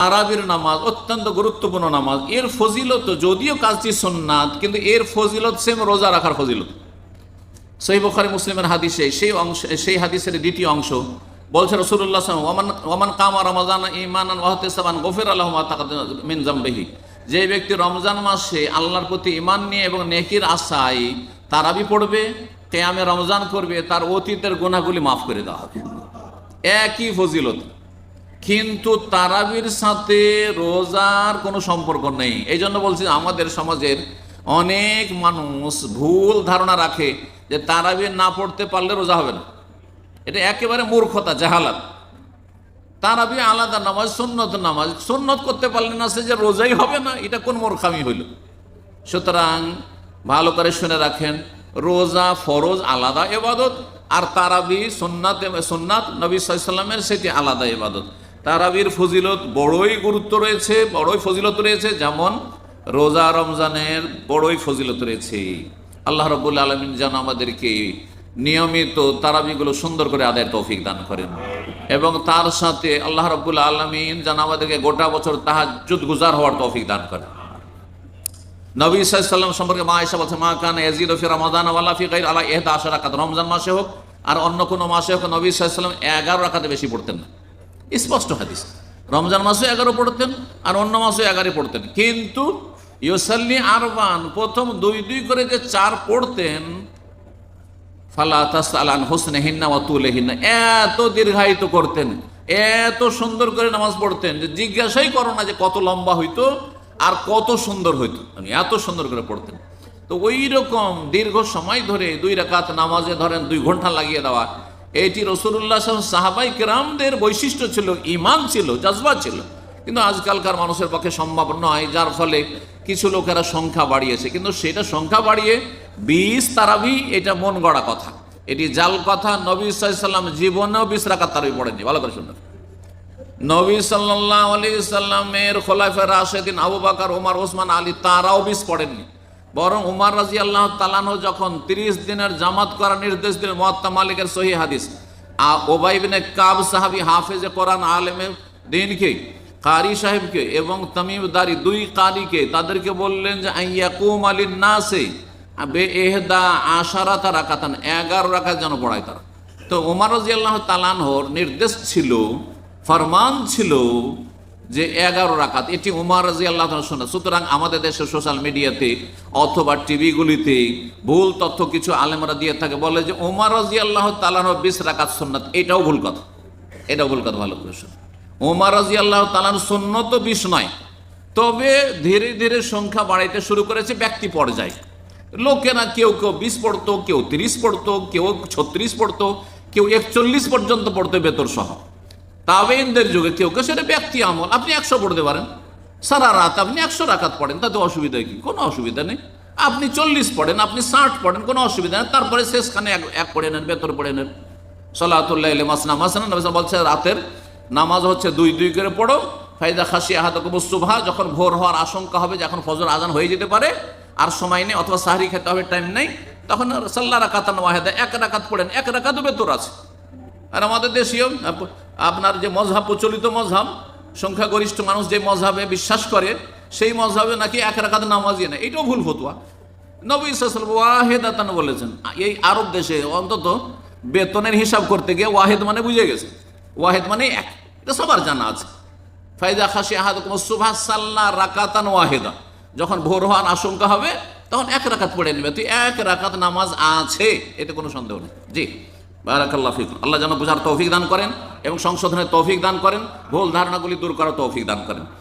তারাবির নামাজ, অত্যন্ত গুরুত্বপূর্ণ নামাজ। এর ফজিলত, যদিও কাজটি সোননাথ কিন্তু এর ফজিলত সেম রোজা রাখার ফজিলত। সেই বখারি মুসলিমের হাদিসে সেই অংশ সেই হাদিসের দ্বিতীয় অংশ বলছে রসুল্লাহ ওমান কামা ইমান গফির যে ব্যক্তি রমজান মাসে আল্লাহর প্রতি ইমান নিয়ে এবং নেকির আশায় তারাবি পড়বে, কেয়ামে রমজান করবে, তার অতীতের গুণাগুলি মাফ করে দেওয়া হবে। একই ফজিলত। কিন্তু তারাবির সাথে রোজার কোনো সম্পর্ক নেই। এই জন্য বলছি, আমাদের সমাজের অনেক মানুষ ভুল ধারণা রাখে যে তারাবির না পড়তে পারলে রোজা হবে না। এটা একেবারে মূর্খতা, জাহালাত। তারাবি আলাদা নামাজ, সুন্নত নামাজ। সুন্নত করতে পারলে না সে যে রোজাই হবে না, এটা কোন মূর্খামি হইল? সুতরাং ভালো করে শুনে রাখেন, রোজা ফরজ আলাদা এবাদত আর তারাবি সোননাথ সোননাথ নবী সাল্লামের সেটি আলাদা এবাদত তারাবির ফজিলত বড়ই গুরুত্ব রয়েছে, বড়ই ফজিলত রয়েছে, যেমন রোজা রমজানের বড়ই ফজিলত রয়েছে। আল্লাহ রবুল আলমিন যেন আমাদেরকে নিয়মিত তারাবিগুলো সুন্দর করে আদায়ের তৌফিক দান করেন। এবং তার সাথে আল্লাহ রবুল আলমিন যেন আমাদেরকে গোটা বছর তাহাজুদ গুজার হওয়ার তৌফিক দান করেন। নবী সাল্লাম সম্পর্কে মা এসা বলছে, মা কান এজিদ রমাদান ওয়ালা ফি গাইর আলা ইহদা আশা রাকাত। রমজান মাসে হোক আর অন্য কোনো মাসে হোক নবী সাল্লাম এগারো রাখাতে বেশি পড়তেন না। স্পষ্ট হাদিস। রমজান মাসে এগারো পড়তেন আর অন্য মাসে এগারো পড়তেন। কিন্তু ইউসাল্লি আরবান প্রথম দুই দুই করে যে চার পড়তেন হিন্না তুলে এত দীর্ঘায়িত করতেন, এত সুন্দর করে নামাজ পড়তেন যে জিজ্ঞাসাই করো না যে কত লম্বা হইতো আর কত সুন্দর হইতো। এত সুন্দর করে পড়তেন। তো ওই রকম দীর্ঘ সময় ধরে দুই রাকাত নামাজে ধরেন দুই ঘণ্টা লাগিয়ে দেওয়া এটি রসুল্লাহ সাহাবাই কেরামদের বৈশিষ্ট্য ছিল ইমান ছিল, জজবা ছিল। কিন্তু আজকালকার মানুষের পক্ষে সম্ভব নয়, যার ফলে কিছু লোকেরা সংখ্যা বাড়িয়েছে। কিন্তু সেটা সংখ্যা বাড়িয়ে বিশ তারাবি, এটা মন গড়া কথা। এটি জাল কথা, নবী সাল্লাম জীবনেও বিশ রাকাত তারাবি পড়েনি ভালো করে শুনবেন নবী সাল্লাহ আলি সাল্লামের খোলাফের রাশেদিন আবু বাকার, ওমার, ওসমান, আলী, তারাও বিষ পড়েননি। বরং উমার রাজি আল্লাহ তালানহ যখন তিরিশ দিনের জামাত করার নির্দেশ দিলেন মহাত্মা মালিকের সহি হাদিস। আর ওবাইবিনে কাব সাহাবি হাফেজে কোরআন আলেমের দিনকে, কারি সাহেবকে এবং তামিম দারি দুই কারিকে তাদেরকে বললেন যে আইয়াকুম আলীর নাসে বে এহদা আশারা তারা কাতান এগারো রাখা যেন পড়ায় তারা। তো উমার রাজি আল্লাহ তালানহর নির্দেশ ছিল, ফরমান ছিল যে এগারো রাকাত, এটি উমার রাজি আল্লাহ শোনা। সুতরাং আমাদের দেশের সোশ্যাল মিডিয়াতে অথবা টিভিগুলিতে ভুল তথ্য কিছু আলেমরা দিয়ে থাকে, বলে যে উমার রাজি আল্লাহ তালাহ বিশ রাকাত সুন্নাত। এটাও ভুল কথা। এটাও ভুল কথা, ভালো করে শোনো উমার রাজি আল্লাহ তালার সুন্নত বিশ নয়। তবে ধীরে ধীরে সংখ্যা বাড়াইতে শুরু করেছে ব্যক্তি পর্যায়ে। লোকেরা কেউ কেউ বিশ পড়তো, কেউ তিরিশ পড়তো, কেউ ছত্রিশ পড়তো, কেউ একচল্লিশ পর্যন্ত পড়তো বেতর সহ তাবেইনদের যুগে কেউ কেউ, সেটা ব্যক্তি আমল। আপনি একশো পড়তে পারেন। সারা রাত আপনি একশো রাখাত পড়েন, তাতে অসুবিধা কি? কোনো অসুবিধা নেই। আপনি চল্লিশ পড়েন, আপনি ষাট পড়েন, কোনো অসুবিধা নেই। তারপরে শেষখানে এক এক পড়ে নেন বেতর পড়ে নেন। সলাতুল্লাহ মাসনা মাসনা বলছে রাতের নামাজ হচ্ছে দুই দুই করে পড়ো। ফাইদা খাসি আহাদকবুসুভা যখন ভোর হওয়ার আশঙ্কা হবে, যখন ফজর আজান হয়ে যেতে পারে, আর সময় নেই, অথবা সাহারি খেতে হবে টাইম নেই, তখন সাল্লা রাকাতান ওয়াহেদা, এক রাকাত পড়েন, এক রাকাতও বেতর আছে। আর আমাদের দেশীয়, আপ- আপনার যে মজহাব, প্রচলিত মজহাব, সংখ্যাগরিষ্ঠ মানুষ যে মজহাবে বিশ্বাস করে, সেই মজহাবে নাকি এক রাখাত নামাজই না এটাও ভুল ফতুয়া। নবী সাল ওয়াহেদাতান বলেছেন, এই আরব দেশে অন্তত বেতনের হিসাব করতে গিয়ে ওয়াহেদ মানে বুঝে গেছে। ওয়াহেদ মানে এক, এটা সবার জানা আছে। ফাইদা খাসি আহাদ সুভাষ সাল্লা রাকাতান ওয়াহেদা। যখন ভোর হওয়ার আশঙ্কা হবে, তখন এক রাকাত পড়ে নেবে। তুই এক রাকাত নামাজ আছে, এতে কোনো সন্দেহ নেই। জি। বারাকাল্লাহ ফিক আল্লাহ যেন বোঝার তৌফিক দান করেন এবং সংশোধনের তৌফিক দান করেন, ভুল ধারণাগুলি দূর করার তৌফিক দান করেন।